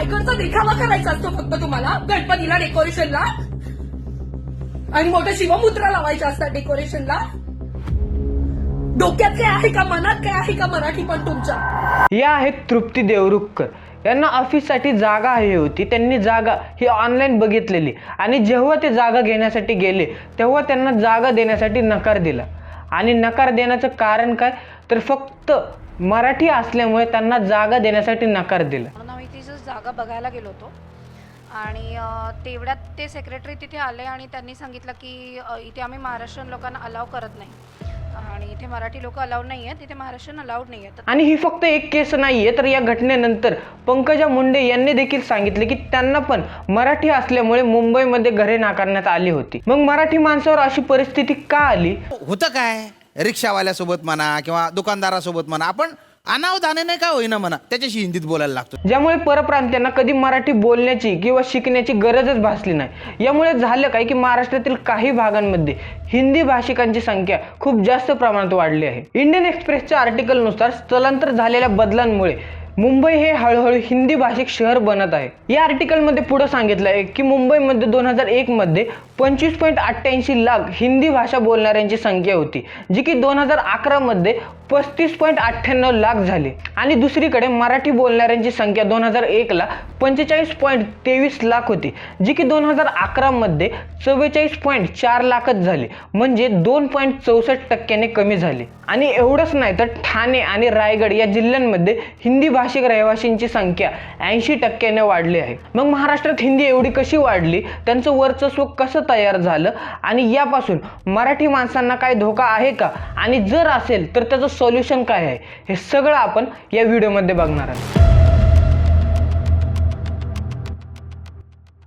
रायगडचा देखावा करायचा असतो फक्त तुम्हाला. गणपतीला डेकोरेशनला आणि मोठं शिवमुद्रा लावायच्या असतात डेकोरेशनला डोक्यात काय आहे का मनात काय आहे का मराठी पण तुमच्या? या आहेत तृप्ती देवरुखकर. यांना ऑफिससाठी जागा हवी होती. त्यांनी जागा ही ऑनलाईन बघितलेली. आणि जेव्हा ते जागा घेण्यासाठी गेले तेव्हा त्यांना जागा देण्यासाठी नकार दिला. आणि नकार देण्याचं कारण काय? तर फक्त मराठी असल्यामुळे त्यांना जागा देण्यासाठी नकार दिला. तिचं जागा बघायला गेलो होतो. आणि तेवढ्यात ते सेक्रेटरी तिथे आले आणि त्यांनी सांगितलं की इथे आम्ही महाराष्ट्रीयन लोकांना अलाव करत नाही. आणि इथे मराठी लोक अलाउड नाही आहेत तिथे महाराष्ट्रीयन अलाउड नाही आहेत आणि ही फक्त एक केस नाहीये तर या घटनेनंतर पंकजा मुंडे यांनी देखील सांगितले की त्यांना पण मराठी असल्यामुळे मुंबईमध्ये घरे नाकारण्यात आली होती. मग मराठी माणसावर अशी परिस्थिती का आली? होतं काय? रिक्षावाल्यासोबत म्हणा किंवा दुकानदारासोबत म्हणा आपण अनावधानाने का होईना म्हणा त्याच्याशी हिंदीत बोलायला लागतो. ज्यामुळे परप्रांतीयांना कधी मराठी बोलण्याची किंवा शिकण्याची गरजच भासली नाही. यामुळे झालं काय की महाराष्ट्रातील काही भागांमध्ये हिंदी भाषिकांची संख्या खूप जास्त प्रमाणात वाढली आहे. इंडियन एक्सप्रेसच्या आर्टिकलनुसार स्थलांतर झालेल्या बदलांमुळे मुंबई हे हळूहळू हिंदी भाषिक शहर बनत आहे. या आर्टिकलमध्ये पुढे सांगितलं आहे की मुंबईमध्ये दोन हजार एकमध्ये पंचवीस पॉईंट अठ्ठ्याऐंशी लाख हिंदी भाषा बोलणाऱ्यांची संख्या होती जी की दोन हजार अकरामध्ये पस्तीस पॉईंट अठ्ठ्याण्णव लाख झाली. आणि दुसरीकडे मराठी बोलणाऱ्यांची संख्या दोन हजार एकला पंचेचाळीस पॉईंट तेवीस लाख होती जी की दोन हजार अकरामध्ये चव्वेचाळीस पॉईंट चार लाखच झाली म्हणजे दोन पॉईंट चौसष्ट टक्क्याने कमी झाली. आणि एवढंच नाही तर ठाणे आणि रायगड या जिल्ह्यांमध्ये हिंदी भाषिक रहिवाशींची संख्या ऐंशी टक्क्याने वाढली आहे. मग महाराष्ट्रात हिंदी एवढी कशी वाढली? त्यांचं वर्चस्व कसं तयार झालं आणि यापासून मराठी माणसांना काय धोका आहे का? आणि जर असेल तर त्याचं सोल्युशन काय आहे? हे सगळं आपण या व्हिडिओमध्ये बघणार आहोत.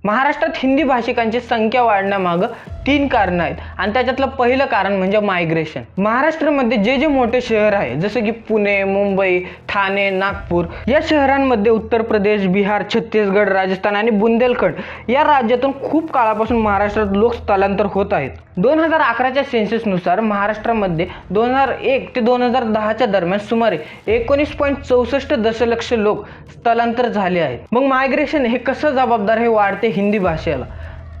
महाराष्ट्रात हिंदी भाषिकांची संख्या वाढण्यामागं तीन कारणं आहेत. आणि त्याच्यातलं पहिलं कारण म्हणजे मायग्रेशन महाराष्ट्रामध्ये जे जे मोठे शहर आहे जसं की पुणे मुंबई ठाणे नागपूर या शहरांमध्ये उत्तर प्रदेश बिहार छत्तीसगड राजस्थान आणि बुंदेलखंड या राज्यातून खूप काळापासून महाराष्ट्रात लोक स्थलांतर होत आहेत. दोन हजार अकराच्या सेन्सेसनुसार महाराष्ट्रामध्ये दोन हजार एक ते दोन हजार दहाच्या दरम्यान सुमारे एकोणीस पॉईंट चौसष्ट दशलक्ष लोक स्थलांतर झाले आहेत. मग मायग्रेशन हे कसं जबाबदार हे वाढते हिंदी भाषेला.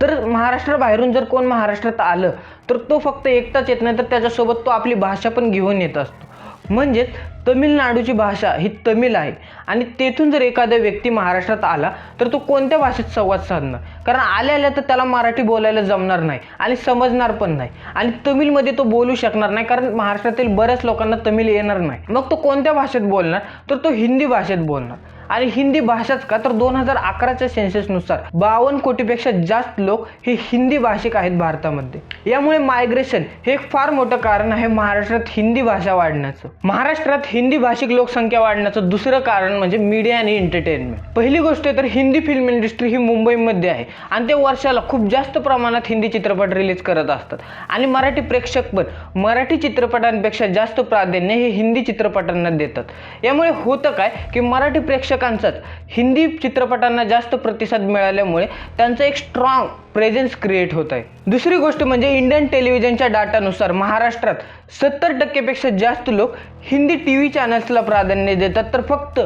तर महाराष्ट्राबाहेरून जर कोण महाराष्ट्रात आलं तर तो फक्त एकटाच येत नाही तर त्याच्यासोबत तो आपली भाषा पण घेऊन येत असतो. म्हणजेच तमिळनाडूची भाषा ही तमिळ आहे आणि तेथून जर एखादा व्यक्ती महाराष्ट्रात आला तर तो कोणत्या भाषेत संवाद साधणार? कारण आल्या आल्या तर त्याला मराठी बोलायला जमणार नाही आणि समजणार पण नाही. आणि तमिळमध्ये तो बोलू शकणार नाही कारण महाराष्ट्रातील बऱ्याच लोकांना तमिळ येणार नाही. मग तो कोणत्या भाषेत बोलणार? तर तो हिंदी भाषेत बोलणार. आणि हिंदी भाषाच का? तर दोन हजार अकराच्या सेन्सेसनुसार बावन्न कोटीपेक्षा जास्त लोक हे हिंदी भाषिक आहेत भारतामध्ये. यामुळे मायग्रेशन हे एक फार मोठं कारण आहे महाराष्ट्रात हिंदी भाषा वाढण्याचं. महाराष्ट्रात हिंदी भाषिक लोकसंख्या वाढण्याचं दुसरं कारण म्हणजे मीडिया आणि एंटरटेनमेंट पहिली गोष्ट तर हिंदी फिल्म इंडस्ट्री ही मुंबईमध्ये आहे. आणि ते वर्षाला खूप जास्त प्रमाणात हिंदी चित्रपट रिलीज करत असतात. आणि मराठी प्रेक्षक पण मराठी चित्रपटांपेक्षा जास्त प्राधान्य हे हिंदी चित्रपटांना देतात. यामुळे होतं काय? की मराठी प्रेक्षक प्रेक्षकांचाच. हिंदी चित्रपटांना जास्त प्रतिसाद मिळाल्यामुळे त्यांचं एक स्ट्रॉंग प्रेझेन्स क्रिएट होत आहे दुसरी गोष्ट म्हणजे इंडियन टेलिव्हिजनच्या डाटानुसार महाराष्ट्रात सत्तर टक्केपेक्षा जास्त लोक हिंदी टी व्ही चॅनल्सला प्राधान्य देतात. तर फक्त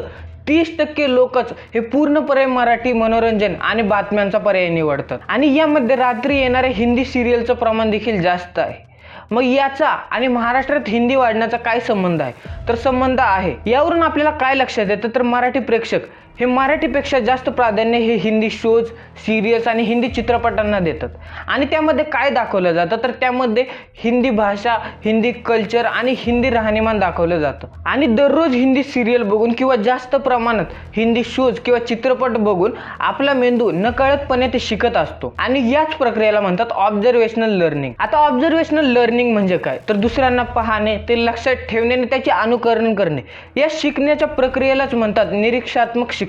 तीस टक्के लोकच हे पूर्णपणे मराठी मनोरंजन आणि बातम्यांचा पर्याय निवडतात. आणि यामध्ये रात्री येणाऱ्या हिंदी सिरियलचं प्रमाण देखील जास्त आहे. मग याचा आणि महाराष्ट्रात हिंदी वाढण्याचा काय संबंध आहे? तर संबंध आहे. यावरून आपल्याला काय लक्षात येतं? तर मराठी प्रेक्षक हे मराठीपेक्षा जास्त प्राधान्य हे हिंदी शोज सिरियल्स आणि हिंदी चित्रपटांना देतात. आणि त्यामध्ये काय दाखवलं जातं? तर त्यामध्ये हिंदी भाषा हिंदी कल्चर आणि हिंदी राहणीमान दाखवलं जातं. आणि दररोज हिंदी सिरियल बघून किंवा जास्त प्रमाणात हिंदी शोज किंवा चित्रपट बघून आपला मेंदू नकळतपणे ते शिकत असतो. आणि याच प्रक्रियेला म्हणतात ऑब्झर्वेशनल लर्निंग आता ऑब्झर्वेशनल लर्निंग म्हणजे काय? तर दुसऱ्यांना पाहणे ते लक्षात ठेवणे आणि त्याचे अनुकरण करणे. या शिकण्याच्या प्रक्रियेलाच म्हणतात निरीक्षात्मक शिक्षण.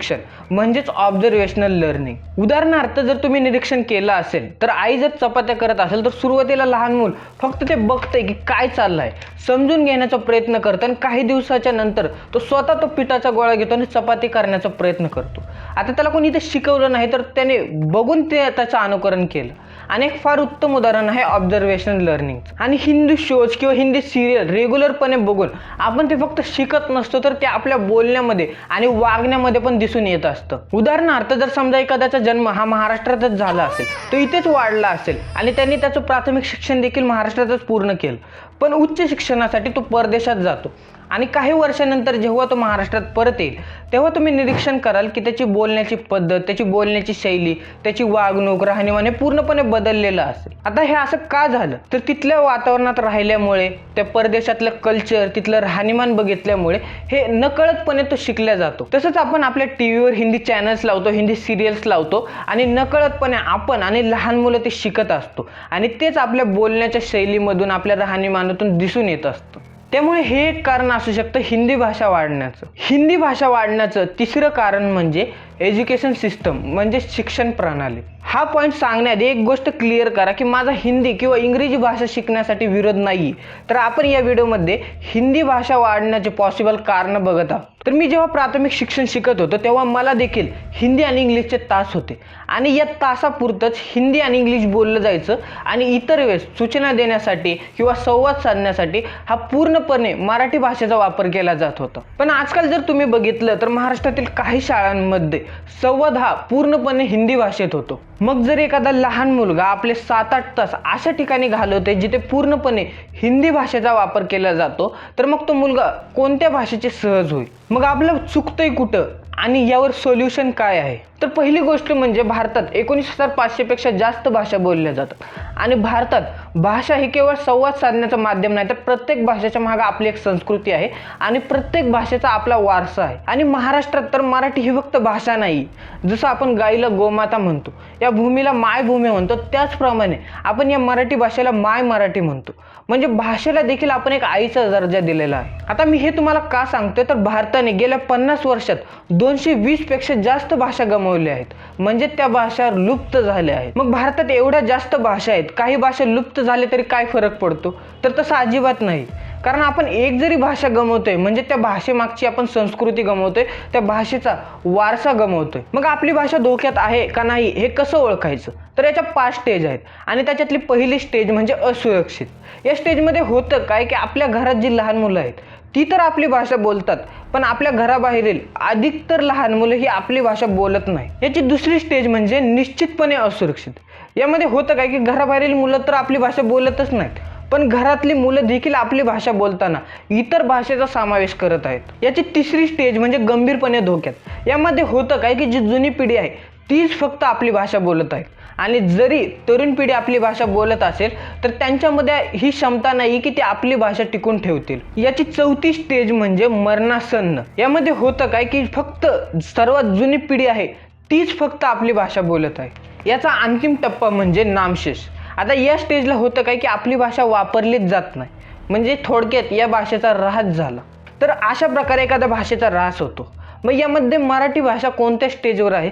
म्हणजेच ऑब्झर्वेशनल लर्निंग उदाहरणार्थ जर तुम्ही निरीक्षण केलं असेल तर आई जर चपात्या करत असेल तर सुरुवातीला लहान मूल फक्त ते बघतंय की काय चाललंय. समजून घेण्याचा प्रयत्न करतं आणि काही दिवसाच्या नंतर तो स्वतः तो पिठाचा गोळा घेतो आणि चपाती करण्याचा प्रयत्न करतो. आता त्याला कोणी इथे शिकवलं नाही तर त्याने बघून ते त्याचं अनुकरण केलं. आणि एक फार उत्तम उदाहरण आहे ऑब्झर्वेशन लर्निंग आणि हिंदी शोज किंवा हिंदी सिरियल रेग्युलरपणे बघून आपण ते फक्त शिकत नसतो तर ते आपल्या बोलण्यामध्ये आणि वागण्यामध्ये पण दिसून येत असतं. उदाहरणार्थ जर समजा एखाद्याचा जन्म हा महाराष्ट्रातच झाला असेल तो इथेच वाढला असेल आणि त्यांनी त्याचं प्राथमिक शिक्षण देखील महाराष्ट्रातच पूर्ण केलं. पण उच्च शिक्षणासाठी तो परदेशात जातो. आणि काही वर्षानंतर जेव्हा तो महाराष्ट्रात परत येईल तेव्हा तुम्ही निरीक्षण कराल की त्याची बोलण्याची पद्धत त्याची बोलण्याची शैली त्याची वागणूक राहणीमान हे पूर्णपणे बदललेलं असेल. आता हे असं का झालं? तर तिथल्या वातावरणात राहिल्यामुळे त्या परदेशातलं कल्चर तिथलं राहणीमान बघितल्यामुळे हे नकळतपणे तो शिकला जातो. तसंच आपण आपल्या टी व्हीवर हिंदी चॅनल्स लावतो हिंदी सिरियल्स लावतो आणि नकळतपणे आपण आणि लहान मुलं ते शिकत असतो. आणि तेच आपल्या बोलण्याच्या शैलीमधून आपल्या राहणीमानातून दिसून येत असतं. त्यामुळे हे एक कारण असू शकतं हिंदी भाषा वाढण्याचं. हिंदी भाषा वाढण्याचं तिसरं कारण म्हणजे एज्युकेशन सिस्टम म्हणजे शिक्षण प्रणाली. हा पॉईंट सांगण्याआधी एक गोष्ट क्लिअर करा की माझा हिंदी किंवा इंग्रजी भाषा शिकण्यासाठी विरोध नाही तर आपण या व्हिडिओमध्ये हिंदी भाषा वाढण्याचे पॉसिबल कारण बघत आहोत. तर मी जेव्हा प्राथमिक शिक्षण शिकत होतो तेव्हा मला देखील हिंदी आणि इंग्लिशचे तास होते. आणि या तासापुरतंच हिंदी आणि इंग्लिश बोललं जायचं आणि इतर वेळेस सूचना देण्यासाठी किंवा संवाद साधण्यासाठी हा पूर्णपणे मराठी भाषेचा वापर केला जात होता. पण आजकाल जर तुम्ही बघितलं तर महाराष्ट्रातील काही शाळांमध्ये संवाद हा पूर्णपणे हिंदी भाषेत होतो. मग जर एखादा लहान मुलगा आपले सात आठ तास अशा ठिकाणी घालवते जिथे पूर्णपणे हिंदी भाषेचा वापर केला जातो तर मग तो मुलगा कोणत्या भाषेचे सहज होईल? मग आपलं चुकतंय कुठं? आणि यावर सोल्युशन काय आहे? तर पहिली गोष्ट म्हणजे भारतात एकोणीस हजार पाचशेपेक्षा जास्त भाषा बोलल्या जातात. आणि भारतात भाषा ही केवळ संवाद साधण्याचं माध्यम नाही तर प्रत्येक भाषेच्या मागे आपली एक संस्कृती आहे आणि प्रत्येक भाषेचा आपला वारसा आहे. आणि महाराष्ट्रात तर मराठी ही फक्त भाषा नाही. जसं आपण गाईला गोमाता म्हणतो या भूमीला मायभूमी म्हणतो त्याचप्रमाणे आपण या मराठी भाषेला माय मराठी म्हणतो. म्हणजे भाषेला देखील आपण एक आईचा दर्जा दिलेला आहे. आता मी हे तुम्हाला का सांगतोय? तर भारताने गेल्या पन्नास वर्षात दोनशे वीसपेक्षा जास्त भाषा गमावल्या आहेत. म्हणजे त्या भाषा लुप्त झाल्या आहेत. मग भारतात एवढ्या जास्त भाषा आहेत. काही भाषा लुप्त झाल्या तरी काय फरक पडतो? तर तसं अजिबात नाही. कारण आपण एक जरी भाषा गमवतोय म्हणजे त्या भाषेमागची आपण संस्कृती गमवतोय त्या भाषेचा वारसा गमवतोय. मग आपली भाषा धोक्यात आहे का नाही हे कसं ओळखायचं? तर याच्या पाच स्टेज आहेत. आणि त्याच्यातली पहिली स्टेज म्हणजे असुरक्षित. या स्टेजमध्ये होतं काय की आपल्या घरात जी लहान मुलं आहेत ती तर आपली भाषा बोलतात पण आपल्या घराबाहेरील अधिकतर लहान मुलं ही आपली भाषा बोलत नाही याची दुसरी स्टेज म्हणजे निश्चितपणे असुरक्षित. यामध्ये होतं काय की घराबाहेरील मुलं तर आपली भाषा बोलतच नाहीत. पण घरातली मुलं देखील आपली भाषा बोलताना इतर भाषेचा समावेश करत आहेत. याची तिसरी स्टेज म्हणजे गंभीरपणे धोक्यात. यामध्ये होतं काय की जी जुनी पिढी आहे तीच फक्त आपली भाषा बोलत आहे आणि जरी तरुण पिढी आपली भाषा बोलत असेल तर त्यांच्यामध्ये ही क्षमता नाही की ती आपली भाषा टिकून ठेवतील. याची चौथी स्टेज म्हणजे मरणासन्न. यामध्ये होतं काय की फक्त सर्वात जुनी पिढी आहे तीच फक्त आपली भाषा बोलत आहे. याचा अंतिम टप्पा म्हणजे नामशेष. आता या स्टेजला होतं काय की आपली भाषा वापरलीच जात नाही. म्हणजे थोडक्यात या भाषेचा ऱ्हास झाला. तर अशा प्रकारे एखाद्या भाषेचा ऱ्हास होतो. मग यामध्ये मराठी भाषा कोणत्या स्टेजवर आहे?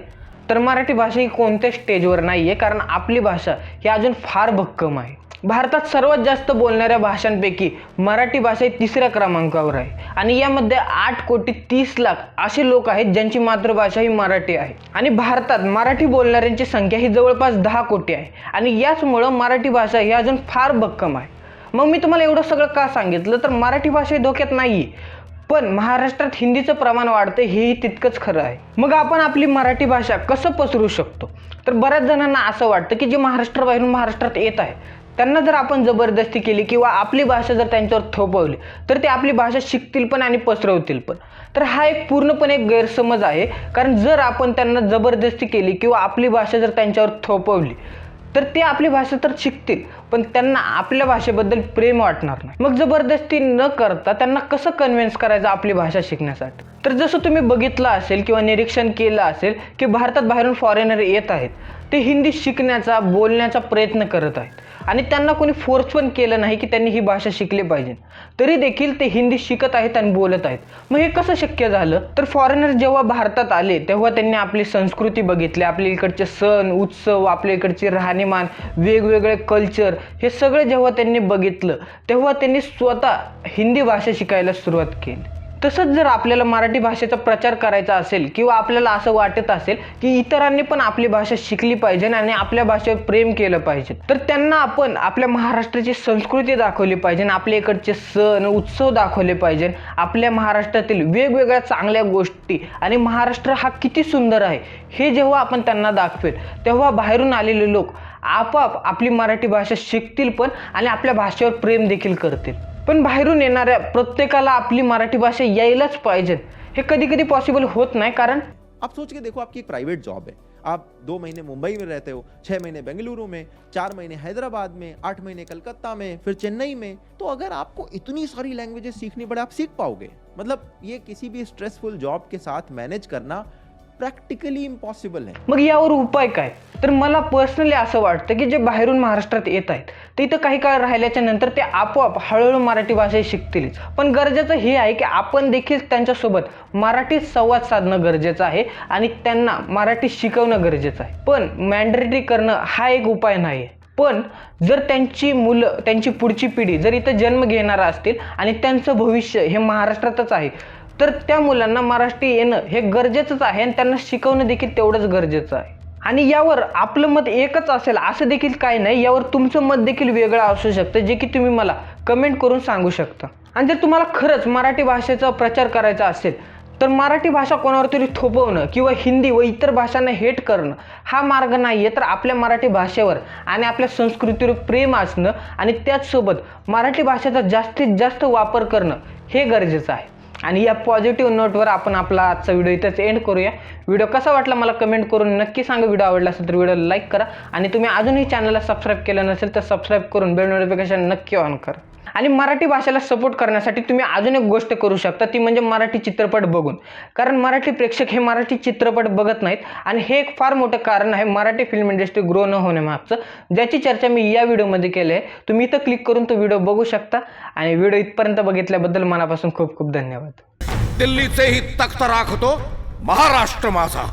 तर मराठी भाषा ही कोणत्या स्टेजवर नाही आहे कारण आपली भाषा ही अजून फार भक्कम आहे. भारतात सर्वात जास्त बोलणाऱ्या भाषांपैकी मराठी भाषा ही तिसऱ्या क्रमांकावर आहे. आणि यामध्ये आठ कोटी तीस लाख असे लोक आहेत ज्यांची मातृभाषा ही मराठी आहे. आणि भारतात मराठी बोलणाऱ्यांची संख्या ही जवळपास दहा कोटी आहे. आणि याचमुळं मराठी भाषा ही अजून फार भक्कम आहे. मग मी तुम्हाला एवढं सगळं का सांगितलं? तर मराठी भाषा ही धोक्यात नाही पण महाराष्ट्रात हिंदीचं प्रमाण वाढतं हेही तितकंच खरं आहे. मग आपण आपली मराठी भाषा कसं पसरू शकतो? तर बऱ्याच जणांना असं वाटतं की जे महाराष्ट्राबाहेरून महाराष्ट्रात येत आहे त्यांना जर आपण जबरदस्ती केली किंवा आपली भाषा जर त्यांच्यावर थोपवली तर ते आपली भाषा शिकतील पण आणि पसरवतील पण. तर हा एक पूर्णपणे एक गैरसमज आहे. कारण जर आपण त्यांना जबरदस्ती केली किंवा आपली भाषा जर त्यांच्यावर थोपवली तर ते आपली भाषा तर शिकतील पण त्यांना आपल्या भाषेबद्दल प्रेम वाटणार नाही. मग जबरदस्ती न करता त्यांना कसं कन्व्हिन्स करायचं आपली भाषा शिकण्यासाठी? तर जसं तुम्ही बघितलं असेल किंवा निरीक्षण केलं असेल की भारतात बाहेरून फॉरेनर येत आहेत. ते हिंदी शिकण्याचा बोलण्याचा प्रयत्न करत आहेत. आणि त्यांना कोणी फोर्स पण केलं नाही की त्यांनी ही भाषा शिकली पाहिजे. तरी देखील ते हिंदी शिकत आहेत आणि बोलत आहेत. मग हे कसं शक्य झालं? तर फॉरेनर जेव्हा भारतात आले तेव्हा त्यांनी आपली संस्कृती बघितली आपल्या इकडचे सण उत्सव आपल्या इकडचे राहणीमान वेगवेगळे कल्चर हे सगळं जेव्हा त्यांनी बघितलं तेव्हा त्यांनी स्वतः हिंदी भाषा शिकायला सुरुवात केली. तसंच जर आपल्याला मराठी भाषेचा प्रचार करायचा असेल किंवा आपल्याला असं वाटत असेल की इतरांनी पण आपली भाषा शिकली पाहिजे आणि आपल्या भाषेवर प्रेम केलं पाहिजे तर त्यांना आपण आपल्या महाराष्ट्राची संस्कृती दाखवली पाहिजे आणि आपल्या इकडचे सण उत्सव दाखवले पाहिजे. आपल्या महाराष्ट्रातील वेगवेगळ्या चांगल्या गोष्टी आणि महाराष्ट्र हा किती सुंदर आहे हे जेव्हा आपण त्यांना दाखवेल तेव्हा बाहेरून आलेले लोक आपाप आपली मराठी भाषा शिकतील पण आणि आपल्या भाषेवर प्रेम देखील करतील. येणाऱ्या प्रत्येकाला आपली मराठी भाषा यायलाच पाहिजे. हे कधी कधी पॉसिबल नाही, कारण आप सोच के देखो, आपकी एक प्राइवेट जॉब है। आप दो महीने मुंबई में रहते हो, छह महीने बेंगलुरु में, चार महीने हैदराबाद में, आठ महीने कलकत्ता में, फिर चेन्नई में तो अगर आपको इतनी सारी लैंग्वेजेस सीखनी पड़े, आप सीख पाओगे। मतलब ये किसी भी स्ट्रेसफुल जॉब के साथ मैनेज करना प्रॅक्टिकली इम्पॉसिबल आहे. मग यावर उपाय काय? तर मला पर्सनली असं वाटतं की जे बाहेरून महाराष्ट्रात येत आहेत ते इथं काही काळ राहिल्याच्या नंतर ते आपोआप हळूहळू मराठी भाषा शिकतीलच. पण गरजेचं हे आहे की आपण देखील त्यांच्यासोबत मराठीत संवाद साधणं गरजेचं आहे आणि त्यांना मराठी शिकवणं गरजेचं आहे. पण मॅन्डेटरी करणं हा एक उपाय नाही आहे पण जर त्यांची मुलं त्यांची पुढची पिढी जर इथं जन्म घेणारा असतील आणि त्यांचं भविष्य हे महाराष्ट्रातच आहे तर त्या मुलांना मराठी येणं हे गरजेचंच आहे आणि त्यांना शिकवणं देखील तेवढंच गरजेचं आहे. आणि यावर आपलं मत एकच असेल असं देखील काही नाही यावर तुमचं मत देखील वेगळं असू शकतं जे की तुम्ही मला कमेंट करून सांगू शकता. आणि जर तुम्हाला खरंच मराठी भाषेचा प्रचार करायचा असेल तर मराठी भाषा कोणावर तरी थोपवणं किंवा हिंदी व इतर भाषांना हेट करणं हा मार्ग नाही आहे तर आपल्या मराठी भाषेवर आणि आपल्या संस्कृतीवर प्रेम असणं आणि त्याचसोबत मराठी भाषेचा जास्तीत जास्त वापर करणं हे गरजेचं आहे. आणि या पॉझिटिव्ह नोटवर आपण आपला आजचा व्हिडिओ इथंच एंड करूया. व्हिडिओ कसा वाटला मला कमेंट करून नक्की सांगा. व्हिडिओ आवडला असेल तर व्हिडिओला लाईक करा. आणि तुम्ही अजूनही चॅनलला सबस्क्राईब केलं नसेल तर सबस्क्राईब करून बेल नोटिफिकेशन नक्की ऑन करा. आणि मराठी भाषेला सपोर्ट करण्यासाठी तुम्ही अजून एक गोष्ट करू शकता ती म्हणजे मराठी चित्रपट बघून. कारण मराठी प्रेक्षक हे मराठी चित्रपट बघत नाहीत आणि हे एक फार मोठं कारण आहे मराठी फिल्म इंडस्ट्री ग्रो न होण्यामागचं. ज्याची चर्चा मी या व्हिडिओमध्ये केली आहे तुम्ही इथं क्लिक करून तो व्हिडिओ बघू शकता. आणि व्हिडिओ इथपर्यंत बघितल्याबद्दल मनापासून खूप खूप धन्यवाद. दिल्लीचेही तख्त राखतो महाराष्ट्र माझा.